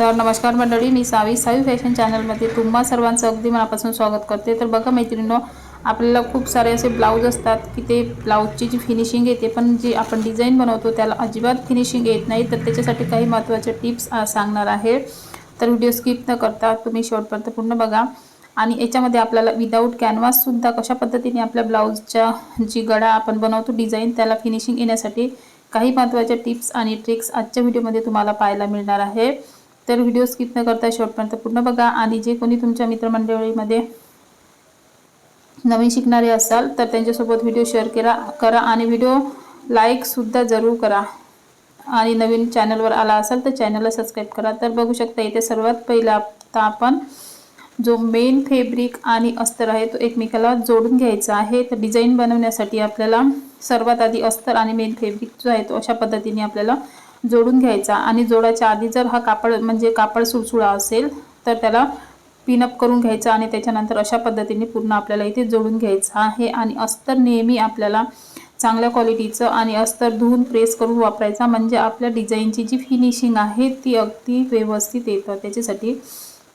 तर नमस्कार मंडळी मी सावी. सावी फॅशन चॅनलमध्ये तुम्हा सर्वांचं अगदी मनापासून स्वागत करते. तर बघा मैत्रिणीनो आपल्याला खूप सारे असे ब्लाऊज असतात की ते ब्लाऊजची जी फिनिशिंग येते पण जी आपण डिझाईन बनवतो त्याला अजिबात फिनिशिंग येत नाही. तर त्याच्यासाठी काही महत्त्वाच्या टिप्स सांगणार आहे. तर व्हिडिओ स्किप न करता तुम्ही शेवटपर्यंत पूर्ण बघा. आणि याच्यामध्ये आपल्याला विदाऊट कॅनव्हाससुद्धा कशा पद्धतीने आपल्या ब्लाऊजच्या जी गळा आपण बनवतो डिझाईन त्याला फिनिशिंग येण्यासाठी काही महत्त्वाच्या टिप्स आणि ट्रिक्स आजच्या व्हिडिओमध्ये तुम्हाला पाहायला मिळणार आहे. तर व्हिडिओ स्किप न करता शेवटपर्यंत पूर्ण बघा. आणि जे कोणी तुमच्या मित्रमंडळीमध्ये नवीन शिकणारे असाल तर त्यांच्यासोबत व्हिडिओ शेअर केला करा आणि व्हिडिओ लाईकसुद्धा जरूर करा. आणि नवीन चॅनलवर आला असाल तर चॅनलला सबस्क्राईब करा. तर बघू शकता इथे सर्वात पहिला आता आपण जो मेन फेब्रिक आणि अस्तर आहे तो एकमेकाला जोडून घ्यायचा आहे. तर डिझाईन बनवण्यासाठी आपल्याला सर्वात आधी अस्तर आणि मेन फेब्रिक जो आहे तो अशा पद्धतीने आपल्याला जोडून घ्यायचा. आणि जोडायच्या आधी जर हा कापड म्हणजे कापड सुळसुळा असेल तर त्याला पिनअप करून घ्यायचा आणि त्याच्यानंतर अशा पद्धतीने पूर्ण आपल्याला इथे जोडून घ्यायचं आहे. आणि अस्तर नेहमी आपल्याला चांगल्या क्वालिटीचं आणि अस्तर धुवून प्रेस करून वापरायचा. म्हणजे आपल्या डिझाईनची जी फिनिशिंग आहे ती अगदी व्यवस्थित येतं. त्याच्यासाठी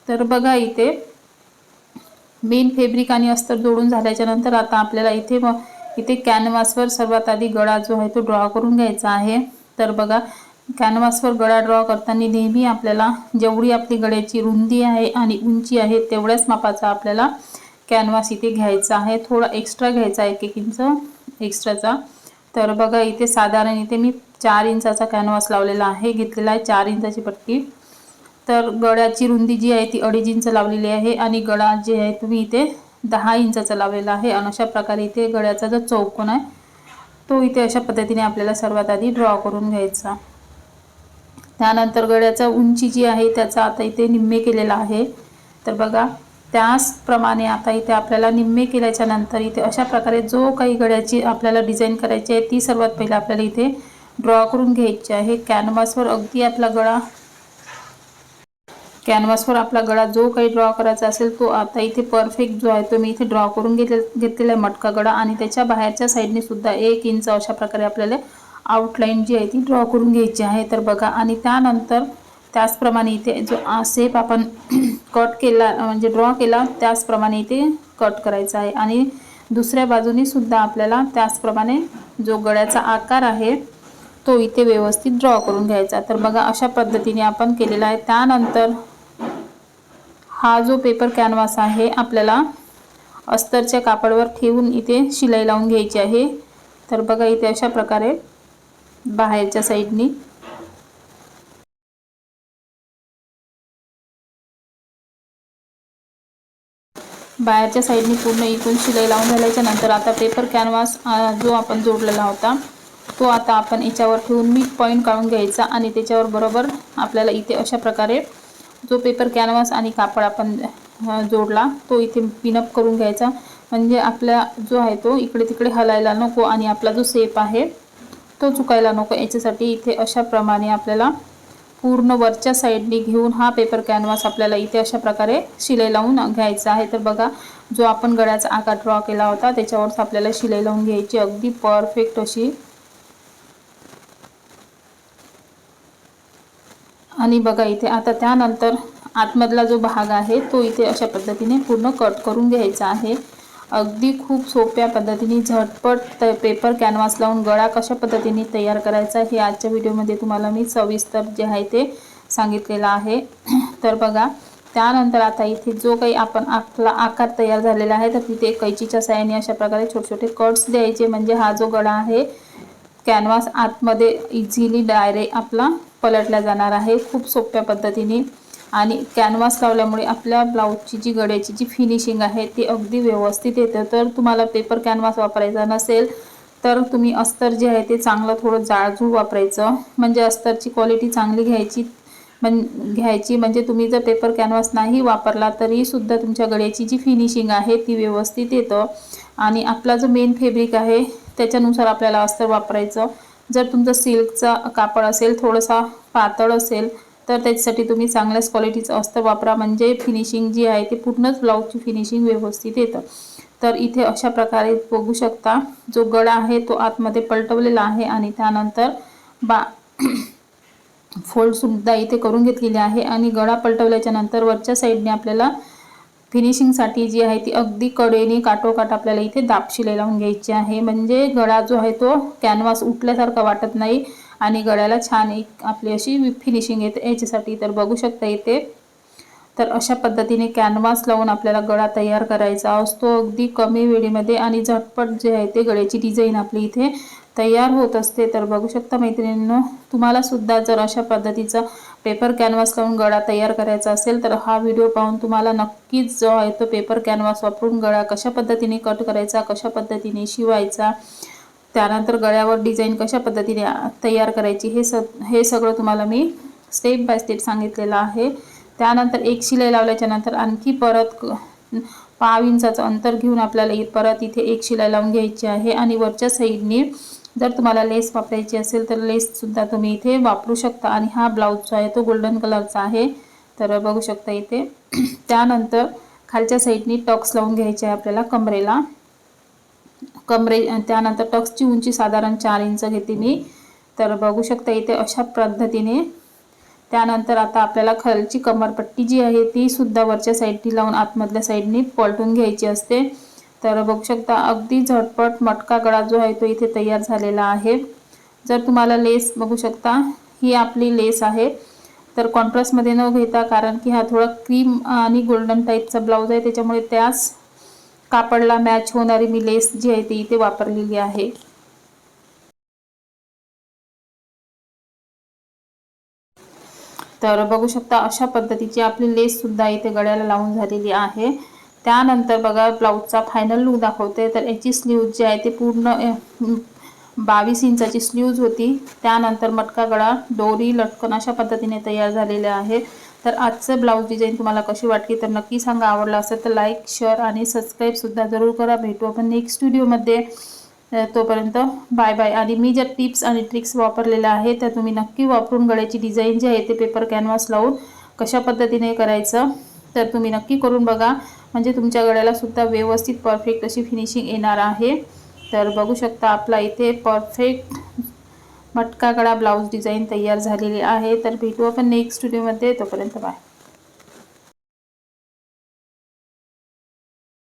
तर बघा इथे मेन फेब्रिक आणि अस्तर जोडून झाल्याच्यानंतर आता आपल्याला इथे इथे कॅनव्हासवर सर्वात आधी गळा जो आहे तो ड्रॉ करून घ्यायचा आहे. तर बघा कॅनव्हासवर गळा ड्रॉ करताना नेहमी आपल्याला जेवढी आपली गळ्याची रुंदी आहे आणि उंची आहे तेवढ्याच मापाचा आपल्याला कॅनव्हास इथे घ्यायचा आहे. थोडा एक्स्ट्रा घ्यायचा एक एक इंच एक्स्ट्राचा तर बघा इथे साधारण इथे मी चार इंचाचा कॅनव्हास लावलेला आहे घेतलेला आहे चार इंचाची पट्टी. तर गळ्याची रुंदी जी आहे ती अडीच इंच लावलेली आहे आणि गळा जे आहे तुम्ही इथे दहा इंचाचा लावलेला आहे. आणि अशा प्रकारे इथे गळ्याचा जो चौकोन आहे तो इथे अशा पद्धतीने आपल्याला सर्वात आधी ड्रॉ करून घ्यायचा. त्यानंतर गळ्याचा उंची जी आहे त्याचा आता इथे निम्मे केलेला आहे. तर बघा त्याचप्रमाणे आता इथे आपल्याला निम्मे केल्याच्यानंतर इथे अशा प्रकारे जो काही गळ्याची आपल्याला डिझाईन करायची आहे ती सर्वात पहिलं आपल्याला इथे ड्रॉ करून घ्यायची आहे. कॅनव्हासवर अगदी आपला गळा कॅनव्हासवर आपला गळा जो काही ड्रॉ करायचा असेल तो आता इथे परफेक्ट जो आहे तो मी इथे ड्रॉ करून घेतले घेतलेला आहे मटका गळा. आणि त्याच्या बाहेरच्या साईडने सुद्धा एक इंच अशा प्रकारे आपल्याला आउटलाईन जी आहे ती ड्रॉ करून घ्यायची आहे. तर बघा आणि त्यानंतर त्याचप्रमाणे इथे जो सेप आपण कट केला म्हणजे ड्रॉ केला त्याचप्रमाणे इथे कट करायचा आहे. आणि दुसऱ्या बाजूनीसुद्धा आपल्याला त्याचप्रमाणे जो गळ्याचा आकार आहे तो इथे व्यवस्थित ड्रॉ करून घ्यायचा. तर बघा अशा पद्धतीने आपण केलेला आहे. त्यानंतर हा जो पेपर कॅनव्हास आहे आपल्याला अस्तरच्या कापडवर ठेवून इथे शिलाई लावून घ्यायची आहे. तर बघा इथे अशा प्रकारे बाहेरच्या साईडनी. बाहेरच्या साईडनी पूर्ण इकून शिलाई लावून झाल्याच्यानंतर आता पेपर कॅनव्हास जो आपण जोडलेला होता तो आता आपण याच्यावर ठेवून मी पॉईंट काढून घ्यायचा आणि त्याच्यावर बरोबर आपल्याला इथे अशा प्रकारे जो पेपर कॅनव्हास आणि कापड आपण जोडला तो इथे पिनअप करून घ्यायचा. म्हणजे आपला जो आहे तो इकडे तिकडे हलायला नको आणि आपला जो सेप आहे तो चुकायला नको. याच्यासाठी इथे अशाप्रमाणे आपल्याला पूर्ण वरच्या साईडने घेऊन हा पेपर कॅनव्हास आपल्याला इथे अशा प्रकारे शिलाई लावून घ्यायचा आहे. तर बघा जो आपण गळ्याचा आकार ड्रॉ केला होता त्याच्यावरच आपल्याला शिलाई लावून घ्यायची. अगदी परफेक्ट अशी. आणि बघा इथे आता त्यानंतर आतमधला जो भाग आहे तो इथे अशा पद्धतीने पूर्ण कट करून घ्यायचा आहे. अगदी खूप सोप्या पद्धतीने झटपट त पेपर कॅनव्हास लावून गळा कशा पद्धतीने तयार करायचा हे आजच्या व्हिडिओमध्ये तुम्हाला मी सविस्तर जे आहे ते सांगितलेलं आहे. तर बघा त्यानंतर आता इथे जो काही आपण आपला आकार तयार झालेला आहे तर तिथे कैचीच्या साहाय्याने अशा प्रकारे छोटे छोटे कट्स द्यायचे. म्हणजे हा जो गळा आहे कॅनव्हास आतमध्ये इझिली डायरेक्ट आपला पलटला जाणार आहे. खूप सोप्या पद्धतीने. आणि कॅनव्हास लावल्यामुळे आपल्या ब्लाऊजची जी गड्याची जी फिनिशिंग आहे ती अगदी व्यवस्थित येतं. तर तुम्हाला पेपर कॅनव्हास वापरायचा नसेल तर तुम्ही अस्तर जे आहे ते चांगलं थोडं जाळजूळ वापरायचं. म्हणजे अस्तरची क्वालिटी चांगली घ्यायची म्हण घ्यायची. म्हणजे तुम्ही जर पेपर कॅनव्हास नाही वापरला तरीसुद्धा तुमच्या गड्याची जी फिनिशिंग आहे ती व्यवस्थित येतं. आणि आपला जो मेन फेब्रिक आहे त्याच्यानुसार आपल्याला अस्तर वापरायचं. जर तुमचं सिल्कचा कापड असेल थोडंसा पातळ असेल तर त्याच्यासाठी तुम्ही चांगल्याच क्वालिटीचं अस्तर वापरा. म्हणजे फिनिशिंग जी आहे ते पूर्णच ब्लाऊजची फिनिशिंग व्यवस्थित येतं. तर इथे अशा प्रकारे बघू शकता जो गळा आहे तो आतमध्ये पलटवलेला आहे आणि त्यानंतर बा फोल्डसुद्धा इथे करून घेतलेली आहे आणि गळा पलटवल्याच्या नंतर वरच्या साईडने आपल्याला फिनिशिंगसाठी जी आहे ती अगदी कडेने काटोकाट आपल्याला इथे दाब लावून घ्यायची आहे. म्हणजे गळा जो आहे तो कॅनव्हास उठल्यासारखा वाटत नाही. आणि गळ्याला छान एक आपली अशी फिनिशिंग येते. याच्यासाठी तर बघू शकता इथे. तर अशा पद्धतीने कॅनव्हास लावून आपल्याला गळा तयार करायचा असतो. अगदी कमी वेळेमध्ये आणि झटपट जे आहे ते गळ्याची डिझाईन आपली इथे तयार होत असते. तर बघू शकता मैत्रिणींनो तुम्हाला सुद्धा जर अशा पद्धतीचा पेपर कॅनव्हास लावून गळा तयार करायचा असेल तर हा व्हिडिओ पाहून तुम्हाला नक्कीच जो आहे तो पेपर कॅनव्हास वापरून गळा कशा पद्धतीने कट करायचा कशा पद्धतीने शिवायचा त्यानंतर गळ्यावर डिझाईन कशा पद्धतीने तयार करायची हे स हे सगळं तुम्हाला मी स्टेप बाय स्टेप सांगितलेलं आहे. त्यानंतर एक शिलाई लावल्याच्या नंतर आणखी परत पाव इंचाचं अंतर घेऊन आपल्याला परत इथे एक शिलाई लावून घ्यायची आहे. आणि वरच्या साईडने जर तुम्हाला लेस वापरायची असेल तर लेससुद्धा तुम्ही इथे वापरू शकता. आणि हा ब्लाऊज जो आहे तो गोल्डन कलरचा आहे. तर बघू शकता इथे. त्यानंतर खालच्या साईडनी टॉक्स लावून घ्यायचे आहे आपल्याला कमरेला. कमरे त्यानंतर टक्सची उंची साधारण चार इंच घेते मी. तर बघू शकता इथे अशा पद्धतीने. त्यानंतर आता आपल्याला खालची कमरपट्टी जी आहे ती सुद्धा वरच्या साईडनी लावून आतमधल्या साईडनी पलटून घ्यायची असते. तर बघू शकता अगदी झटपट मटका गळा जो आहे तो इथे तयार झालेला आहे. जर तुम्हाला लेस बघू शकता ही आपली लेस आहे. तर कॉन्ट्रास्टमध्ये न घेता कारण की हा थोडा क्रीम आणि गोल्डन टाईपचा ब्लाऊज आहे त्याच्यामुळे त्याच कापडला मॅच होणारी मी लेस जी आहे ती इथे वापरलेली आहे. तर बघू शकता अशा पद्धतीची आपली लेस सुद्धा इथे गळ्याला लावून झालेली आहे. त्यानंतर बघा ब्लाऊजचा फायनल लूक दाखवते. तर याची स्लीव्ज जी आहे ती पूर्ण बावीस इंचाची स्लीव्ज होती. त्यानंतर मटका गळा दोरी लटकन अशा पद्धतीने तयार झालेले आहे. तर आजचं ब्लाऊज डिझाईन तुम्हाला कशी वाटली तर नक्की सांगा. आवडलं असेल तर लाईक शेअर आणि सबस्क्राईबसुद्धा जरूर करा. भेटू आपण नेक्स्ट व्हिडिओमध्ये तोपर्यंत बाय बाय आणि मी ज्या टिप्स आणि ट्रिक्स वापरलेल्या आहेत त्या तुम्ही नक्की वापरून गळ्याची डिझाईन जी आहे ते पेपर कॅनव्हास लावून कशा पद्धतीने करायचं तर तुम्ही नक्की करून बघा. म्हणजे तुमच्या गळ्याला सुद्धा व्यवस्थित परफेक्ट अशी फिनिशिंग येणार आहे. तर बघू शकता आपला इथे परफेक्ट मटका गळा ब्लाऊज डिझाईन तयार झालेली आहे. तर भेटू आपण नेक्स्ट व्हिडिओमध्ये तोपर्यंत बाय